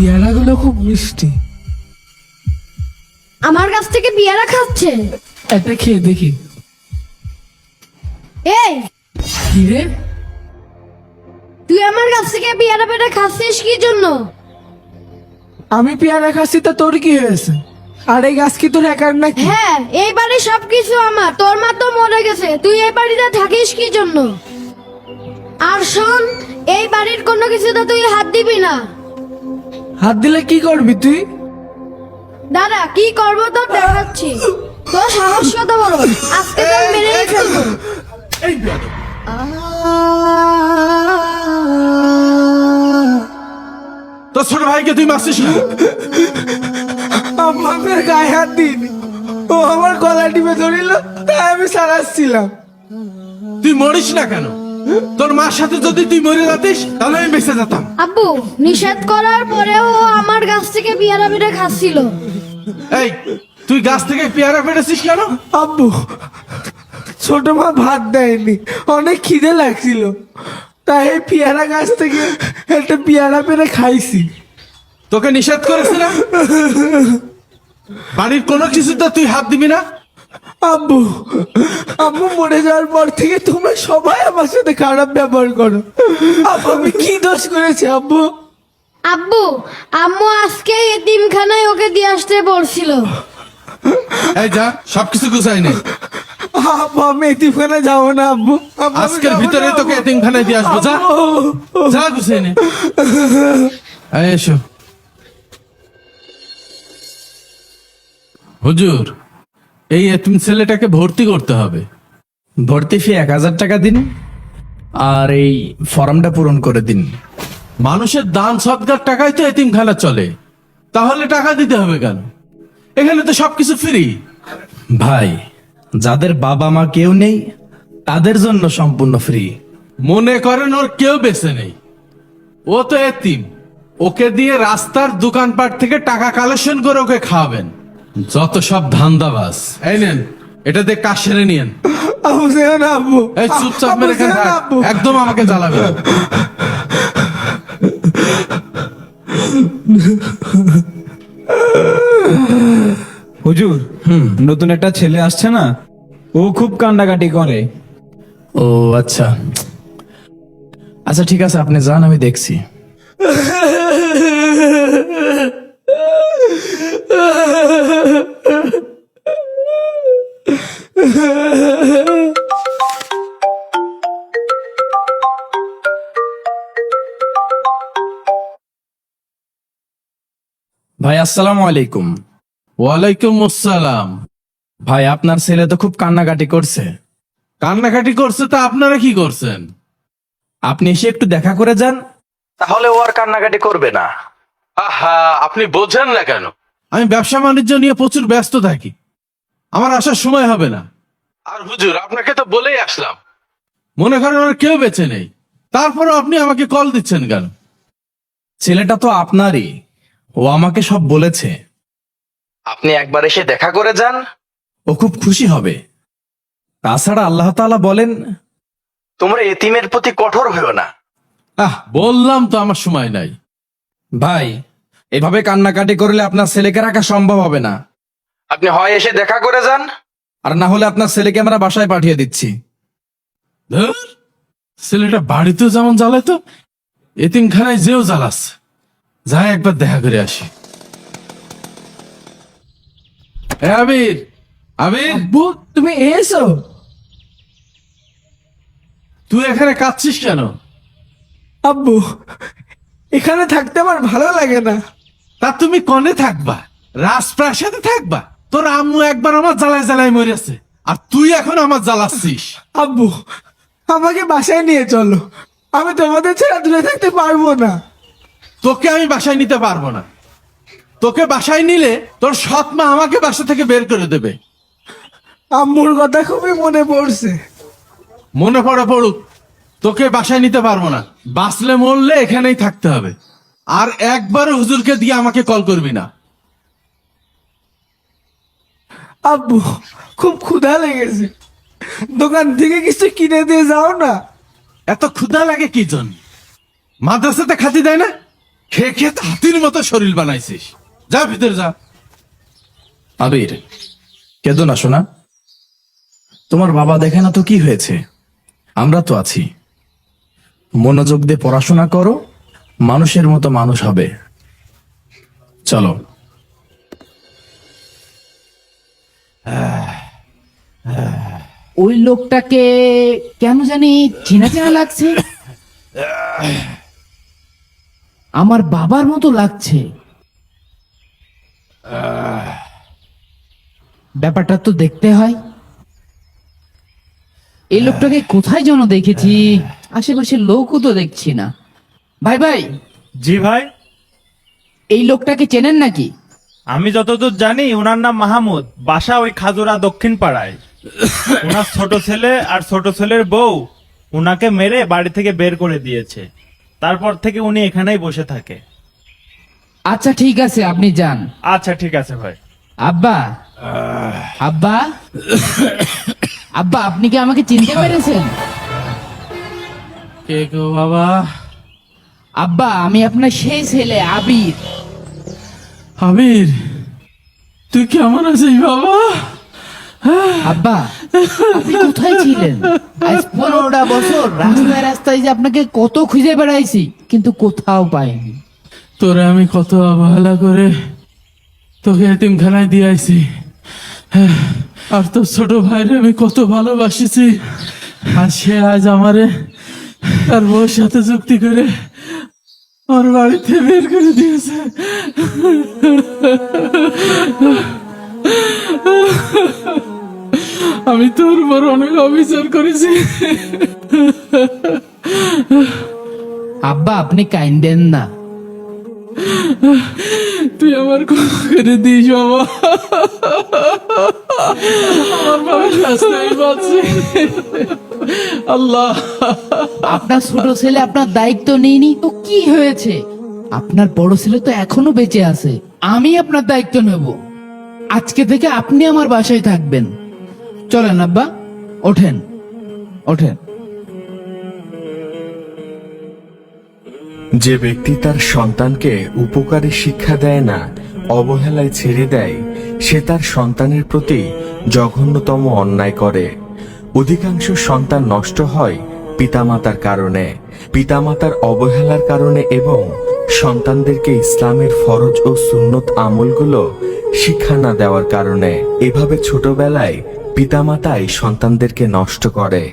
পেয়ারাগুলো খুব মিষ্টি। আমার কাছ থেকে পেয়ারা খাচ্ছে। একটা খেয়ে দেখি। এই কি রে? তুই আমার কাছ থেকে পেয়ারা পেয়ারা খাচ্ছিস কি জন্য? আমি পেয়ারা খাচ্ছি তা তোর কি হয়েছে? আর এই গাছ কি তোর একার নাকি? হ্যাঁ এই বাড়ির সবকিছু আমার। তোর মা তো মরে গেছে। তুই এই বাড়িতে থাকিস কি জন্য? আর শোন এই বাড়ির কোনো কিছুতে তুই হাত দিবি না। হাত দিলে কি করবি তুই? দাদা কি করব তো দেখাচ্ছি। তোর সাহস কত বড়? আজকে তোর মেরে ফেলব। তোর ছোট ভাইকে তুই মারছিস না? আম্মা আমার গায়ে হাত দিইনি। ও আমার গলা টিপে ধরিল তাই আমি সারাচ্ছিলাম। তুই মরিস না কেন? তোর মার সাথে যদি তুই মরে যাতিস তাহলে আমি বেঁচে যেতাম। আব্বু নিষেধ করার পরেও ও আমার গাছ থেকে পেয়ারা পেয়ারা খাচ্ছিল। এই তুই গাছ থেকে পেয়ারা পেরেছিস কেন? আব্বু ছোট মা ভাত দেয়নি অনেক খিদে লাগছিল। তাই এই পেয়ারা গাছ থেকে একটা পেয়ারা পেরে খাইছি। তোকে নিষেধ করেছে না বাড়ির কোনো কিছুতে তুই হাত দিবি না? আব্বু আম্মু মরে যাওয়ার পর থেকে তোমরা সবাই আমার সাথে খারাপ ব্যবহার করো। আব্বু আমি কি দোষ করেছি আব্বু? আব্বু আম্মু আজকে এতিমখানায় ওকে দিয়ে আসতে বলছিল। এই যা সবকিছু গুছাই নে। আব্বু আমি এতিমখানে যাব না আব্বু। আব্বু, আমি আজকের যাব ভিতরে তোকে আব্বু। এতিমখানায় দিয়ে আসব যা। যা গুছাই নে। এই এসো। হুজুর। এই এতিম ছেলেটাকে ভর্তি করতে হবে। ভর্তি ফি এক হাজার টাকা দিন আর এই ফর্মটা পূরণ করে দিন। মানুষের দান সৎকার টাকায় তো এতিম এতিমখানা চলে। তাহলে টাকা দিতে হবে কেন? এখানে তো সবকিছু ফ্রি ভাই, যাদের বাবা মা কেউ নেই, তাদের জন্য সম্পূর্ণ ফ্রি মনে করেন ওর কেউ বেঁচে নেই। ও তো এতিম। ওকে দিয়ে রাস্তার দোকানপাট থেকে টাকা কালেকশন করে ওকে খাওয়াবেন। যত সব ধান্দাবাজ। এই নেন এটা দিয়ে কাজ সেরে নিয়েন। আব্বু যেও না এই চুপচাপ মেরে এখানে থাক। একদম আমাকে জ্বালাবে না। হুজুর নতুন একটা ছেলে আসছে না? ও খুব কান্ডাকাটি করে। ও আচ্ছা। আচ্ছা ঠিক আছে আপনি যান আমি দেখছি। ভাই আসসালামু আলাইকুম। ওয়ালাইকুম আসসালাম। ভাই আপনার ছেলে তো খুব কান্নাকাটি করছে। কান্নাকাটি করছে তা আপনারা কি করছেন? আপনি এসে একটু দেখা করে যান। তাহলে ও আর কান্নাকাটি করবে না। আহা আপনি বোঝেন না কেন? আমি ব্যবসা বাণিজ্য নিয়ে প্রচুর ব্যস্ত থাকি। আমার আসার সময় হবে না। আর হুজুর আপনাকে তো বলেই আসলাম। মনে করেন ওর কেউ বেঁচে নেই। তারপরও আপনি আমাকে কল দিচ্ছেন কেন? ছেলেটা তো আপনারই। ও আমাকে সব বলেছে। আপনি একবার এসে দেখা করে যান। ও খুব খুশি হবে। তাছাড়া আল্লাহ তাআলা বলেন তোমরা এতিমের প্রতি কঠোর হইও না। আহ বললাম তো আমার সময় নাই। ভাই এভাবে কান্নাকাটি করলে আপনার ছেলেকে রাখা সম্ভব হবে না। আপনি হয় এসে দেখা করে যান। আর না হলে আপনার ছেলেকে আমরা বাসায় পাঠিয়ে দিচ্ছি। ধুর, ছেলেটা বাড়িতেও যেমন জ্বালায় তো এতিমখানায় যেও জ্বালাচ্ছে যাই একবার দেখা করে আসি। এ আবির আবির। আব্বু তুমি এসো। তুই এখানে কাঁদছিস কেন? আব্বু এখানে থাকতে আমার ভালো লাগে না। তা তুমি কনে থাকবা? রাজপ্রাসাদে থাকবা? তোর আম্মু একবার আমার জ্বালায় জ্বালায় মরেছে। আর তুই এখন আমার জ্বালাচ্ছিস। আব্বু আমাকে বাসায় নিয়ে চলো। আমি তোমাদের ছাড়া দূরে থাকতে পারব না। তোকে আমি বাসায় নিতে পারব না। তোকে বাসায় নিলে তোর সৎ মা আমাকে বাসা থেকে বের করে দেবে। আম্মুর কথা খুবই মনে পড়ছে। মনে পড়ে পড়ুক তোকে বাসায় নিতে পারব না। বাঁচলে মরলে এখানেই থাকতে হবে। আর একবারও হুজুরকে দিয়ে আমাকে কল করবি না। আব্বু খুব ক্ষুধা লেগেছে। দোকান থেকে কিছু কিনে দিয়ে যাও না। এত ক্ষুধা লাগে কি জন্য মাদ্রাসাতে খাতি দেয় না? খেয়ে খেয়ে হাতির মতো শরীর বানাইছিস। যা ভিতরে যা। আবির কেঁদো না শোনা তোমার বাবা দেখে না তো কি হয়েছে? আমরা তো আছি। মনোযোগ দিয়ে পড়াশোনা করো মানুষের মতো মানুষ হবে। চলো। ওই লোকটাকে কেন জানি চেনা চেনা লাগছে। আমার বাবার মতো লাগছে। ব্যাপারটা তো দেখতে হয়। এই লোকটাকে কোথায় যেন দেখেছি আশেপাশে লোকও তো দেখছি না। ভাই ভাই। জি ভাই। এই লোকটাকে চেনেন নাকি? আমি যতদূর জানি ওনার নাম মাহমুদ। বাসা ওই খাজুরা দক্ষিণ পাড়ায়। ওনার ছোট ছেলে আর ছোট ছেলের বউ ওনাকে মেরে বাড়ি থেকে বের করে দিয়েছে। তারপর থেকে উনি এখানেই বসে থাকে। আচ্ছা ঠিক আছে আপনি যান। আচ্ছা ঠিক আছে ভাই। আব্বা। আব্বা। আব্বা আপনি কি আমাকে চিনতে পেরেছেন? কে গো বাবা? আব্বা আমি আপনার সেই ছেলে আবির। আবির তুই কেমন আছিস বাবা? আব্বা আপনি কোথায় ছিলেন? আজ পনেরোটা বছর রাস্তায় রাস্তায় যে আপনাকে কত খুঁজে বেড়াইছি কিন্তু কোথাও পাইনি। তোরে আমি কত অবহেলা করে তোকে এতিমখানায় দিয়ে আইছি। হ্যাঁ, আর তোর ছোট ভাইরে আমি কত ভালোবাসিছি। আর সে আজ আমারে তার বউর সাথে যুক্তি করে ওর বাড়িতে বের করে দিয়েছে। আমি তোর উপর অনেক অবিচার করেছি। আব্বা আপনি কাইন্দেন না। তুই আমার ক্ষমা করে দিস বাবা। আমার বাবা পাচ্ছি। আল্লাহ। আপনার ছোট ছেলে আপনার দায়িত্ব নেয়নি তো কি হয়েছে? আপনার বড় ছেলে তো এখনও বেঁচে আছে আমি আপনার দায়িত্ব নেব। আজকে থেকে আপনি আমার বাসায় থাকবেন। চলেন আব্বা ওঠেন ওঠেন। যে ব্যক্তি তার সন্তানকে উপকারী শিক্ষা দেয় না অবহেলায় ছেড়ে দেয় সে তার সন্তানের প্রতি জঘন্যতম অন্যায় করে। অধিকাংশ সন্তান নষ্ট হয় পিতামাতার কারণে, পিতামাতার অবহেলার কারণে এবং সন্তানদেরকে ইসলামের ফরজ ও সুন্নত আমলগুলো শিক্ষা না দেওয়ার কারণে। এভাবে ছোটবেলায় পিতামাতাই সন্তানদেরকে নষ্ট করে।